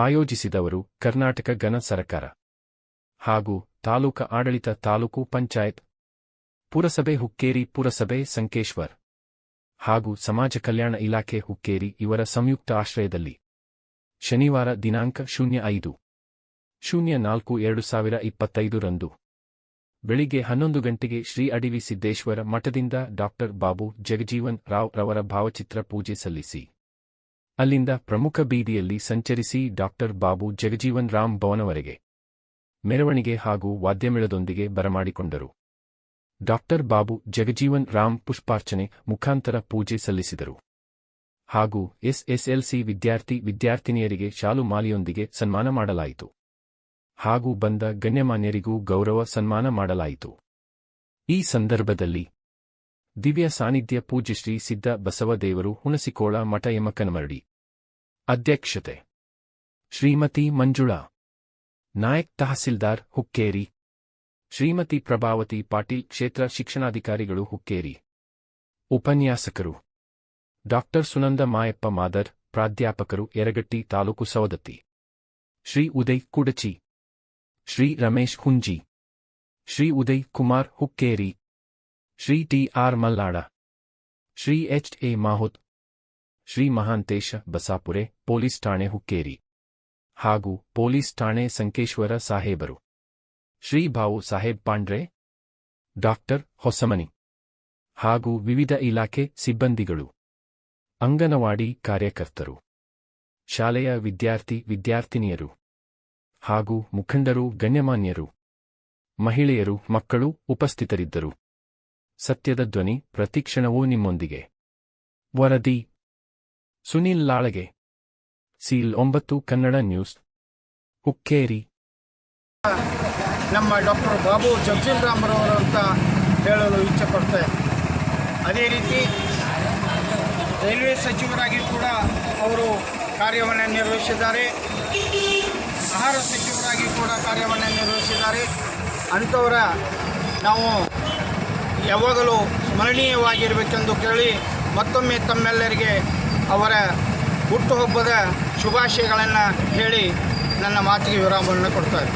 ಆಯೋಜಿಸಿದವರು ಕರ್ನಾಟಕ ಘನ ಸರಕಾರ ಹಾಗೂ ತಾಲೂಕ ಆಡಳಿತ ತಾಲೂಕು ಪಂಚಾಯತ್, ಪುರಸಭೆ ಹುಕ್ಕೇರಿ, ಪುರಸಭೆ ಸಂಕೇಶ್ವರ್ ಹಾಗೂ ಸಮಾಜ ಕಲ್ಯಾಣ ಇಲಾಖೆ ಹುಕ್ಕೇರಿ ಇವರ ಸಂಯುಕ್ತ ಆಶ್ರಯದಲ್ಲಿ ಶನಿವಾರ ದಿನಾಂಕ ಶೂನ್ಯ ಐದು, ಶೂನ್ಯ ನಾಲ್ಕು ಎರಡು ಸಾವಿರ ಇಪ್ಪತ್ತೈದರಂದು ಬೆಳಿಗ್ಗೆ ಹನ್ನೊಂದು ಗಂಟೆಗೆ ಶ್ರೀ ಅಡಿವಿ ಸಿದ್ದೇಶ್ವರ ಮಠದಿಂದ ಡಾಕ್ಟರ್ ಬಾಬು ಜಗಜೀವನ್ ರಾವ್ ರವರ ಭಾವಚಿತ್ರ ಪೂಜೆ ಸಲ್ಲಿಸಿ. ಅಲ್ಲಿಂದ ಪ್ರಮುಖ ಬೀದಿಯಲ್ಲಿ ಸಂಚರಿಸಿ ಡಾಕ್ಟರ್ ಬಾಬು ಜಗಜೀವನ್ ರಾಮ್ ಭವನವರೆಗೆ ಮೆರವಣಿಗೆ ಹಾಗೂ ವಾದ್ಯಮೇಳದೊಂದಿಗೆ ಬರಮಾಡಿಕೊಂಡರು. ಡಾಕ್ಟರ್ ಬಾಬು ಜಗಜೀವನ್ ರಾಮ್ ಪುಷ್ಪಾರ್ಚನೆ ಮುಖಾಂತರ ಪೂಜೆ ಸಲ್ಲಿಸಿದರು. ಹಾಗೂ ಎಸ್ಎಸ್ಎಲ್ಸಿ ವಿದ್ಯಾರ್ಥಿ ವಿದ್ಯಾರ್ಥಿನಿಯರಿಗೆ ಶಾಲು ಮಾಲೆಯೊಂದಿಗೆ ಸನ್ಮಾನ ಮಾಡಲಾಯಿತು. ಹಾಗೂ ಬಂದ ಗಣ್ಯಮಾನ್ಯರಿಗೂ ಗೌರವ ಸನ್ಮಾನ ಮಾಡಲಾಯಿತು. ಈ ಸಂದರ್ಭದಲ್ಲಿ ದಿವ್ಯ ಸಾನ್ನಿಧ್ಯ ಪೂಜ್ಯಶ್ರೀ ಸಿದ್ಧ ಬಸವದೇವರು ಹುಣಸಿಕೋಳ ಮಠ ಯಮಕನಮರಡಿ ಅಧ್ಯಕ್ಷತೆ. ಶ್ರೀಮತಿ ಮಂಜುಳಾ. ನಾಯಕ್ ತಹಸೀಲ್ದಾರ್ ಹುಕ್ಕೇರಿ. ಶ್ರೀಮತಿ ಪ್ರಭಾವತಿ ಪಾಟೀಲ್ ಕ್ಷೇತ್ರ ಶಿಕ್ಷಣಾಧಿಕಾರಿಗಳು ಹುಕ್ಕೇರಿ. ಉಪನ್ಯಾಸಕರು. ಡಾಕ್ಟರ್ ಸುನಂದ ಮಾಯಪ್ಪ ಮಾದರ್, ಪ್ರಾಧ್ಯಾಪಕರು Yaragatti taluk Savadatti. Shri Uday Kudachi. Shri Ramesh Hunji. Shri Uday Kumar Hukkeri. Shri T R Mallada Shri H A Mahut Shri Mahantesha Basapure, police ಠಾಣೆ ಹುಕ್ಕೇರಿ. ಹಾಗೂ ಪೊಲೀಸ್ ಠಾಣೆ ಸಂಕೇಶ್ವರ ಸಾಹೇಬರು. ಶ್ರೀ ಭಾವು ಸಾಹೇಬ್ ಪಾಂಡ್ರೆ, ಡಾಕ್ಟರ್ ಹೊಸಮನಿ ಹಾಗೂ ವಿವಿಧ ಇಲಾಖೆ ಸಿಬ್ಬಂದಿಗಳು. ಅಂಗನವಾಡಿ ಕಾರ್ಯಕರ್ತರು. ಶಾಲೆಯ ವಿದ್ಯಾರ್ಥಿ ವಿದ್ಯಾರ್ಥಿನಿಯರು ಹಾಗೂ ಮುಖಂಡರು ಗಣ್ಯಮಾನ್ಯರು. ಮಹಿಳೆಯರು, ಮಕ್ಕಳು ಉಪಸ್ಥಿತರಿದ್ದರು. ಸತ್ಯದ ಧ್ವನಿ ಪ್ರತಿಕ್ಷಣವೂ ನಿಮ್ಮೊಂದಿಗೆ. ವರದಿ ಸುನಿಲ್ ಲಾಳಗೆ. ಸೀಲ್ ಒಂಬತ್ತು, ಕನ್ನಡ ನ್ಯೂಸ್. ಹುಕ್ಕೇರಿ. ನಮ್ಮ ಡಾಕ್ಟರ್ ಬಾಬು ಜಗಜೀನ್ ರಾಮ್ರವರು ಅಂತ ಹೇಳಲು ಇಚ್ಛೆ ಇಚ್ಛೆಪಡ್ತೇವೆ ಅದೇ ರೀತಿ ರೈಲ್ವೆ ಸಚಿವರಾಗಿ ಕೂಡ ಅವರು ಕಾರ್ಯವನ್ನು ನಿರ್ವಹಿಸಿದ್ದಾರೆ. ಆಹಾರ ಸಚಿವರಾಗಿ ಕೂಡ ಕಾರ್ಯವನ್ನು ನಿರ್ವಹಿಸಿದ್ದಾರೆ. ಅಂಥವರ ನಾವು ಯಾವಾಗಲೂ ಸ್ಮರಣೀಯವಾಗಿರಬೇಕೆಂದು ಕೇಳಿ ಮತ್ತೊಮ್ಮೆ ತಮ್ಮೆಲ್ಲರಿಗೆ ಅವರ ಹುಟ್ಟುಹಬ್ಬದ ಶುಭಾಶಯಗಳನ್ನು ಹೇಳಿ ನನ್ನ ಮಾತಿಗೆ ವಿರಾಮವನ್ನು ಕೊಡ್ತಾರೆ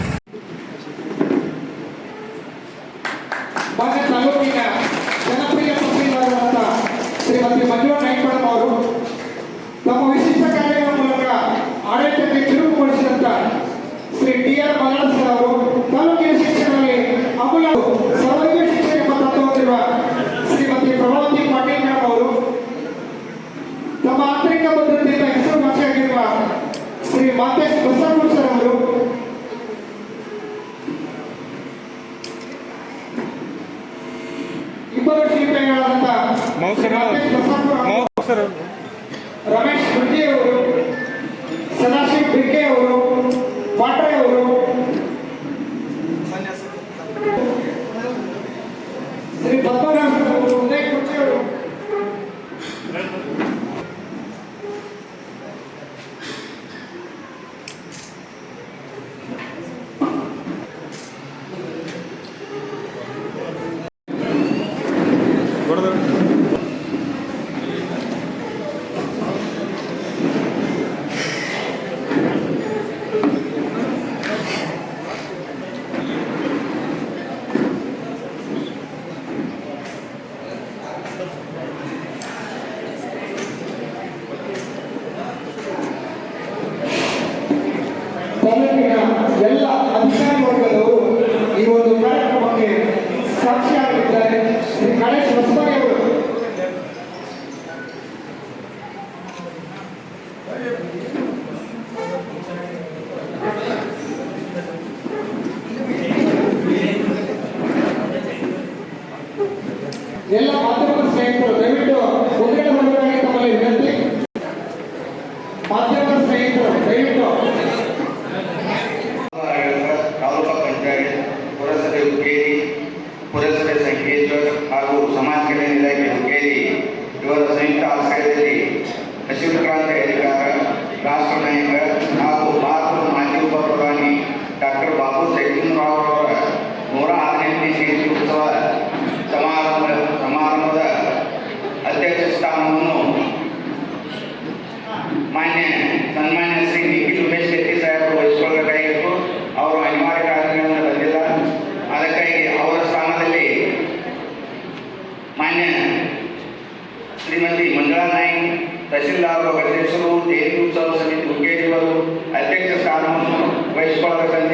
ಮಾಡಬೇಕಂತ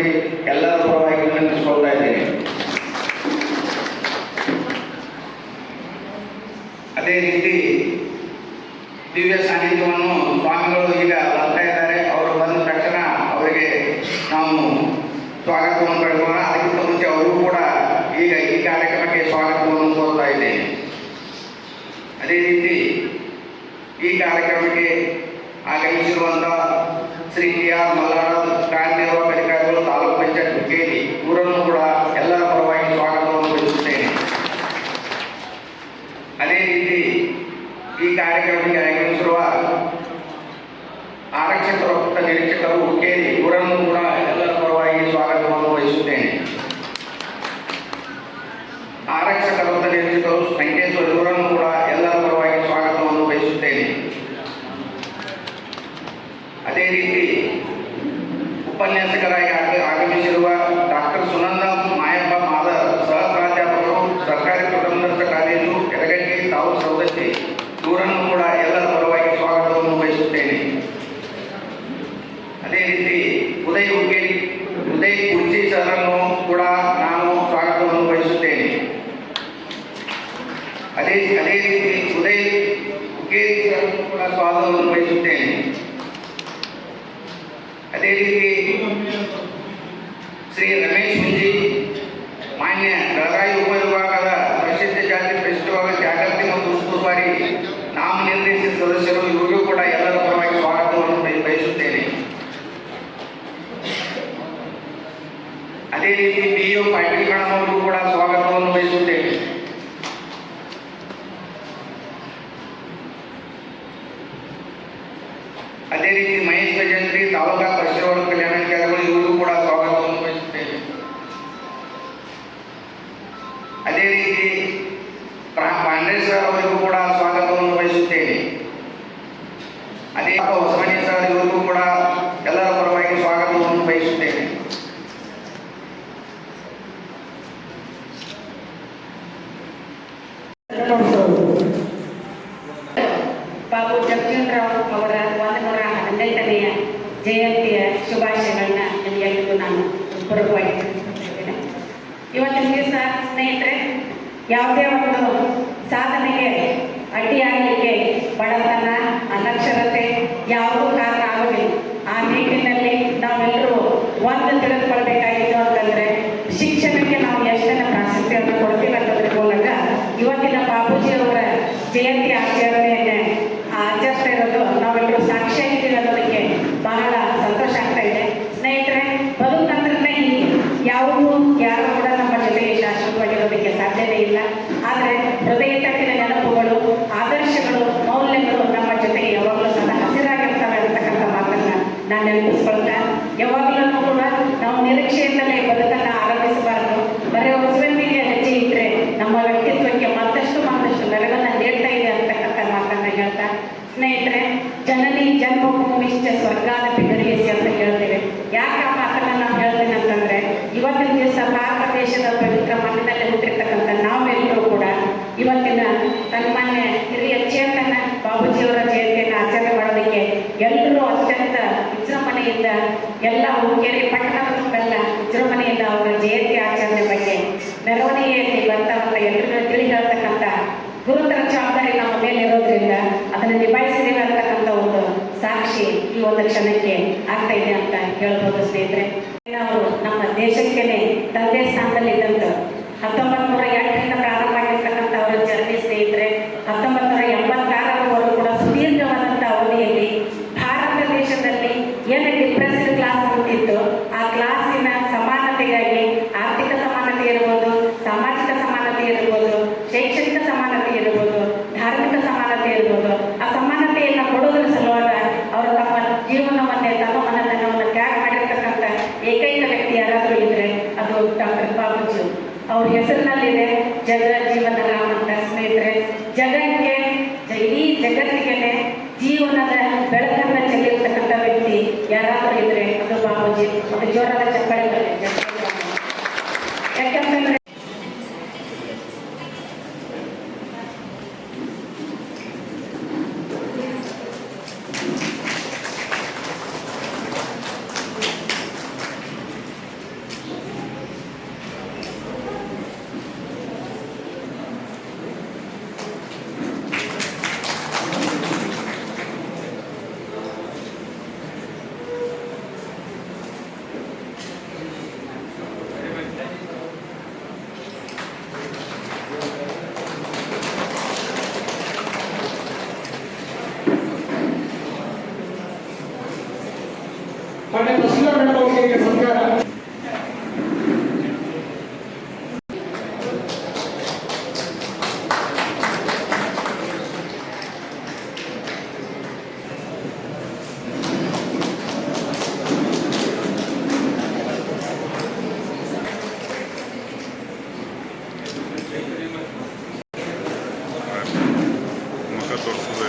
ಎಲ್ಲರ ಪರವಾಗಿ ವಿನಂತಿಸ್ಕೊಳ್ತಾ ಇದ್ದೇನೆ. ಅದೇ ರೀತಿ ದಿವ್ಯ ಸಾನ್ನಿಧ್ಯವನ್ನು ಸ್ವಾಮಿಗಳು ಈಗ ಬರ್ತಾ ಇದ್ದಾರೆ. ಅವರು ಬಂದ ತಕ್ಷಣ ಅವರಿಗೆ ನಾವು ಸ್ವಾಗತವನ್ನು ಪಡೆದುಕೊಳ್ಳೋಣ ಅದಕ್ಕಿಂತ ಮುಂಚೆ ಅವರು ಕೂಡ ಈಗ ಈ ಕಾರ್ಯಕ್ರಮಕ್ಕೆ ಸ್ವಾಗತವನ್ನು ಕೋರ್ತಾ ಇದ್ದೇನೆ. ಅದೇ ರೀತಿ ಈ ಕಾರ್ಯಕ್ರಮಕ್ಕೆ ಆಗಮಿಸಿರುವಂತಹ ಶ್ರೀ ಕೆ ಆರ್ ಮಲ್ಲಾರಾವ್ ಕಾರಣೀಯವ ಅಧಿಕಾರಿಗಳು ತಾಲೂಕು ಪಂಚಾಯತ್ ಕಚೇರಿ ಇವರನ್ನು ಕೂಡ ಎಲ್ಲರ ಪರವಾಗಿ ಸ್ವಾಗತವನ್ನು ಬಯಸುತ್ತೇನೆ ಅದೇ ರೀತಿ ಈ ಕಾರ್ಯಕ್ರಮಕ್ಕೆ ಆಗಮಿಸಿರುವ ಆರಕ್ಷಕ ವೃತ್ತ ನಿರೀಕ್ಷಕರು ಹುಕ್ಕೇರಿ ಅದೇ ರೀತಿ ಪಿ ಯು ಪಾಟೀಲ್ ಕಣಮವರು ಕೂಡ ಸ್ವಾಗತವನ್ನು ಬಯಸುತ್ತೇವೆ ಬಾಬು ರಾವ್ ಅವರ ಒಂದು ನೂರ ಹದಿನೈದನೆಯ ಜಯಂತಿಯ ಶುಭಾಶಯಗಳನ್ನ ನಿಮಗೆಲ್ಲರಿಗೂ ನಾನು ಪೂರ್ವಕವಾಗಿ ಇವತ್ತಿನ ದಿವಸ ಸ್ನೇಹಿತರೆ, ಯಾವುದೇ ಒಂದು ಸಾಧನೆಗೆ ಅಡ್ಡಿಯಾಗಲಿಕ್ಕೆ ಬಡತನ ಅನಕ್ಷರತೆ, ಯಾವುದೋ ಇಡೀ ಜಗತ್ತಿಗೆ ಜೀವನದ ಬೆಳಕನ್ನ ಚೆಲ್ಲಿರ್ತಕ್ಕಂಥ ವ್ಯಕ್ತಿ ಯಾರಾದರೂ ಇದ್ರೆ ಅದು ಬಾಬಾಜಿ ಜೋರಾದ ಚಪ್ಪಳೆ ಮಾನ್ಯ ತಹಸೀಲ್ದಾರ್ ಮೇಡಮ್ ಅವರಿಗೆ ಈಗ ಸತ್ಕಾರ ಮುಖ ತೋರಿಸೋದು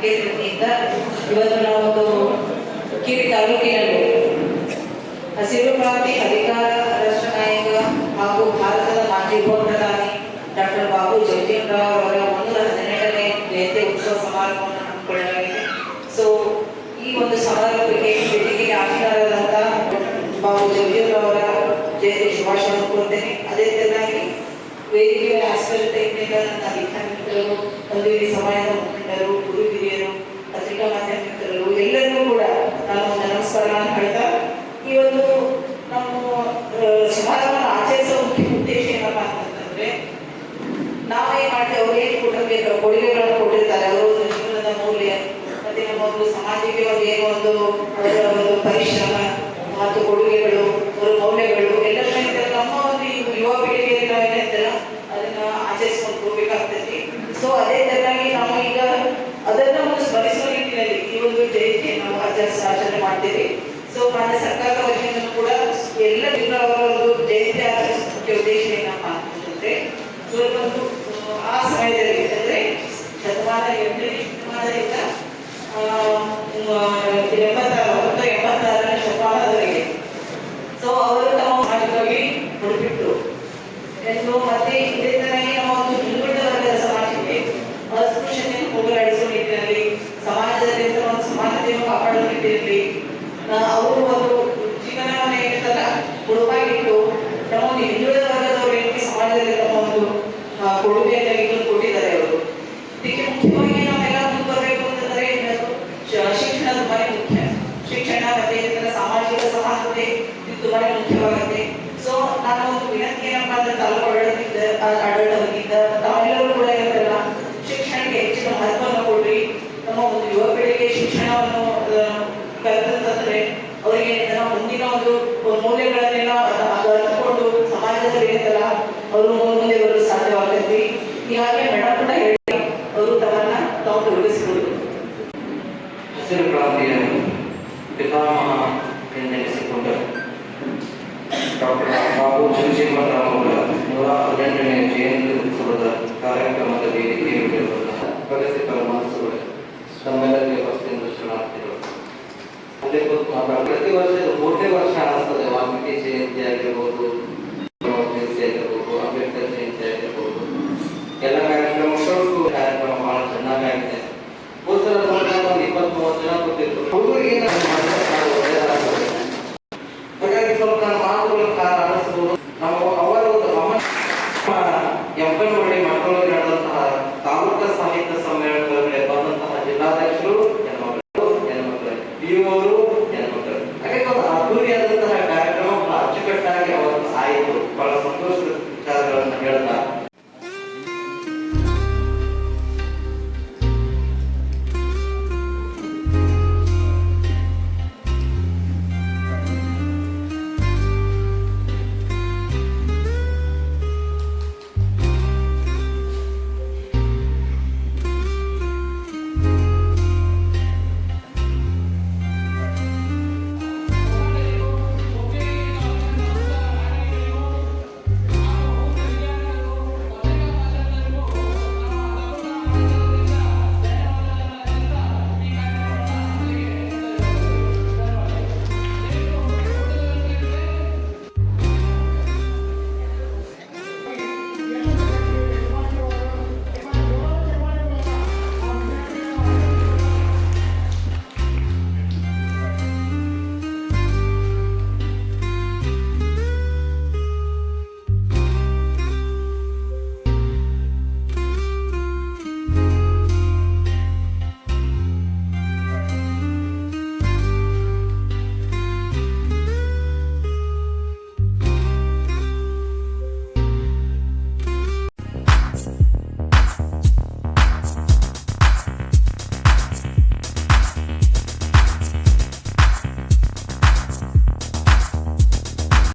ಇಲಾಖೆ ಹುಕ್ಕೇರಿ ವತಿಯಿಂದ ಇವತ್ತು ನಾವು ಒಂದು ಹುಕ್ಕೇರಿ ತಾಲೂಕಿನಲ್ಲಿ ಹಸಿರು ಕ್ರಾಂತಿ ಅಧಿಕಾರ ರಾಷ್ಟ್ರ ನಾಯಕ ಹಾಗೂ ಭಾರತದ ಮಾಜಿ ಉಪ ಪ್ರಧಾನಿ ಡಾಕ್ಟರ್ ಬಾಬು ಜಗಜೀವನರಾವ್ ಅವರ ಮುನ್ನೂರ ಹದಿನೆಂಟನೇ ಜಯಂತಿ ಉತ್ಸವ ಸಮಾರಂಭವನ್ನು ಹಮ್ಮಿಕೊಳ್ಳಲಾಗಿದೆ ಸೊ ಈ ಒಂದು ಸಮಾರಂಭಕ್ಕೆ ವೇದಿಕೆಗೆ ಆಶೀರ್ವಾದದಂತ ಬಾಬು ಜಗಜೀವನರಾವ್ ಅವರ ಜಯಂತಿ ಶುಭಾಶಯವನ್ನು ಕೋರ್ತೇನೆ ಅದೇ ತೆರನಾಗಿ ವೇದಿಕೆಯ ಆಸ್ಪತ್ರೆಯಿಂದ ನನ್ನ ವಿದ್ಯಾರ್ಥಿಗಳು ಒಂದು ಈ ಸಮಾಜದ ಕೊಟ್ಟಿರ್ಬೇಕು ಕೊಡುಗೆಗಳನ್ನು ಕೊಟ್ಟಿರ್ತಾರೆ. ಅವರು ಜೀವನದ ಮೌಲ್ಯ ಮತ್ತೆ ನಮ್ಮ ಒಂದು ಸಮಾಜಕ್ಕೆ ಒಂದು ಏನೋ ಒಂದು ಅವರ ಒಂದು ಪರಿಶ್ರಮ, ಮತ್ತು ಕೊಡುಗೆಗಳು, ಅವರ ಮೌಲ್ಯಗಳು ಎಲ್ಲವನ್ನ ನಮ್ಮ ಒಂದು ಯುವ ಪೀಳಿಗೆಯಲ್ಲಿ ನಾವೇನಂತಲ್ಲ ಅದನ್ನ ಆಚರಿಸ್ಕೊಂಡು ಹೋಗ್ಬೇಕಾಗ್ತೈತಿ ಸೊ ಅದೇ ತರನಾಗಿ ನಾವು ಈಗ ಅದನ್ನ ಒಂದು ಸ್ಮರಿಸುವ ನಿಟ್ಟಿನಲ್ಲಿ ಈ ಒಂದು ಜಯಂತಿ ನಾವು ಆಚರಿಸ ಆಚರಣೆ ಮಾಡ್ತೀವಿ. ಸೊ ಮಾನ್ಯ ಸರ್ಕಾರದ ವತಿಯಿಂದ ಕೂಡ ಎಲ್ಲ ದಿನ ಶತಮಾನ ಎಂಟನೇ ಹಸಿರು ಕ್ರಾಂತಿಯ ಪಿತಾಮಹ ಎಂದೆನಿಸಿಕೊಂಡ ಡಾಕ್ಟರ್ ಬಾಬು ಜಗಜೀವನರಾಮ್ ಅವರ ನೂರ ಹನ್ನೆರಡನೇ ಜಯಂತಿ ಉತ್ಸವದ ಕಾರ್ಯಕ್ರಮದ ವೇದಿಕೆಯಲ್ಲಿ ಪ್ರಗತಿಪರ ಮನಸ್ಸುಗಳು ತಮ್ಮೆಲ್ಲರಿಗೆ ವಸ್ತಿಯಿಂದ ಶರಣಾರ್ಥಿಗಳು ಅದೇ ಕೂತು ಮಾತಾಡ ಪ್ರತಿ ವರ್ಷ ಇದು ಮೂರನೇ ವರ್ಷ ಆಗ್ತದೆ ವಾಲ್ಮೀಕಿ ಜಯಂತಿ ಆಗಿರ್ಬೋದು ಜಯಂತಿ ಆಗಿರ್ಬೋದು ಅಂಬೇಡ್ಕರ್ ಜಯಂತಿ ಆಗಿರ್ಬೋದು ಒಂದು ಇಪ್ಪತ್ತ್ ಮೂವತ್ತು ಜನ ಕೂತಿದ್ರು ಹುಡುಗರಿಗೆ ನಾವು ಹಾಗಾಗಿ ಸ್ವಲ್ಪ ನಾನು ಮಾತುಗಳ ಕಾರಣ ಅನಿಸ್ಬೋದು. ನಮ್ಮ